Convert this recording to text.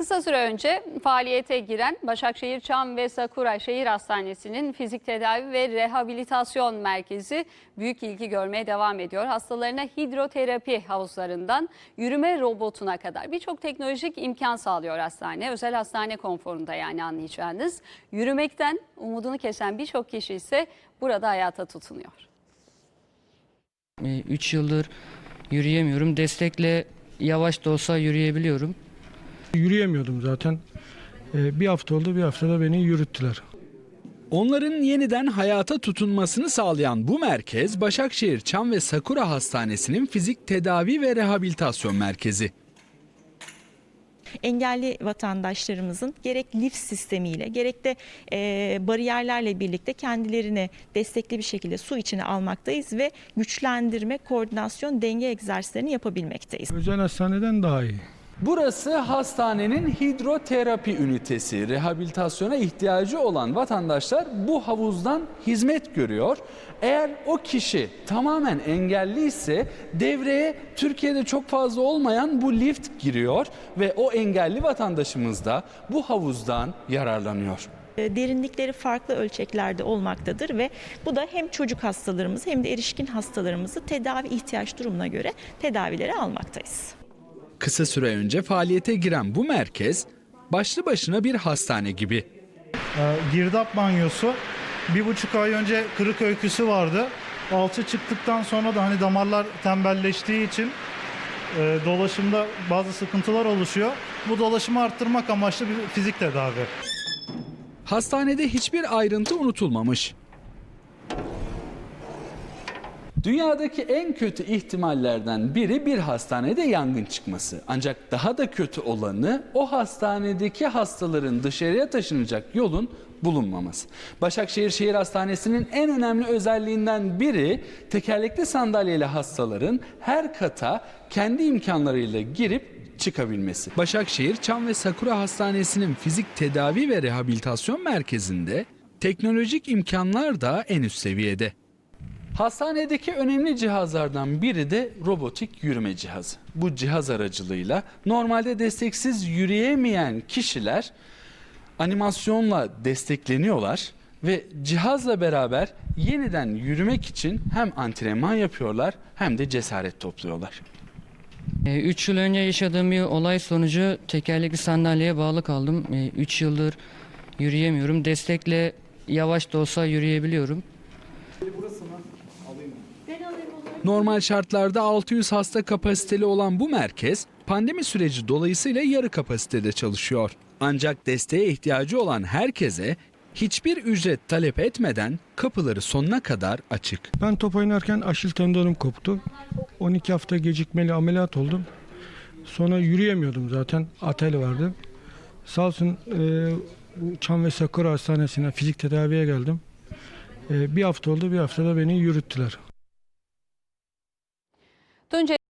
Kısa süre önce faaliyete giren Başakşehir Çam ve Sakura Şehir Hastanesi'nin fizik tedavi ve rehabilitasyon merkezi büyük ilgi görmeye devam ediyor. Hastalarına hidroterapi havuzlarından yürüme robotuna kadar birçok teknolojik imkan sağlıyor hastane. Özel hastane konforunda yani anlayacağınız. Yürümekten umudunu kesen birçok kişi ise burada hayata tutunuyor. 3 yıldır yürüyemiyorum. Destekle yavaş da olsa yürüyebiliyorum. Yürüyemiyordum zaten. Ee, bir hafta oldu, bir haftada beni yürüttüler. Onların yeniden hayata tutunmasını sağlayan bu merkez Başakşehir Çam ve Sakura Hastanesi'nin fizik tedavi ve rehabilitasyon merkezi. engelli vatandaşlarımızın gerek lift sistemiyle gerek de e, bariyerlerle birlikte kendilerini destekli bir şekilde su içine almaktayız ve güçlendirme, koordinasyon, denge egzersizlerini yapabilmekteyiz. Özel hastaneden daha iyi. Burası hastanenin hidroterapi ünitesi. Rehabilitasyona ihtiyacı olan vatandaşlar bu havuzdan hizmet görüyor. Eğer o kişi tamamen engelli ise devreye Türkiye'de çok fazla olmayan bu lift giriyor ve o engelli vatandaşımız da bu havuzdan yararlanıyor. E, Derinlikleri farklı ölçeklerde olmaktadır ve bu da hem çocuk hastalarımızı hem de erişkin hastalarımızı tedavi ihtiyaç durumuna göre tedavileri almaktayız. Kısa süre önce faaliyete giren bu merkez başlı başına bir hastane gibi. Ee, girdap banyosu. Bir buçuk ay önce kırık öyküsü vardı. Alçı çıktıktan sonra da hani damarlar tembelleştiği için e, dolaşımda bazı sıkıntılar oluşuyor. Bu dolaşımı arttırmak amaçlı bir fizik tedavi. Hastanede hiçbir ayrıntı unutulmamış. Dünyadaki en kötü ihtimallerden biri bir hastanede yangın çıkması. Ancak daha da kötü olanı o hastanedeki hastaların dışarıya taşınacak yolun bulunmaması. Başakşehir Şehir Hastanesi'nin en önemli özelliğinden biri tekerlekli sandalyeli hastaların her kata kendi imkanlarıyla girip çıkabilmesi. Başakşehir Çam ve Sakura Hastanesi'nin fizik tedavi ve rehabilitasyon merkezinde teknolojik imkanlar da en üst seviyede. Hastanedeki önemli cihazlardan biri de robotik yürüme cihazı. Bu cihaz aracılığıyla normalde desteksiz yürüyemeyen kişiler animasyonla destekleniyorlar ve cihazla beraber yeniden yürümek için hem antrenman yapıyorlar hem de cesaret topluyorlar. 3 yıl önce yaşadığım bir olay sonucu tekerlekli sandalyeye bağlı kaldım. 3 yıldır yürüyemiyorum. Destekle yavaş da olsa yürüyebiliyorum. Normal şartlarda 600 hasta kapasiteli olan bu merkez pandemi süreci dolayısıyla yarı kapasitede çalışıyor. Ancak desteğe ihtiyacı olan herkese hiçbir ücret talep etmeden kapıları sonuna kadar açık. Ben top oynarken aşil tendonum koptu. 12 hafta gecikmeli ameliyat oldum. Sonra yürüyemiyordum zaten. Atel vardı. Sağ olsun e, Çam ve Sakura Hastanesi'ne fizik tedaviye geldim. E, bir hafta oldu, bir haftada beni yürüttüler. Tunceli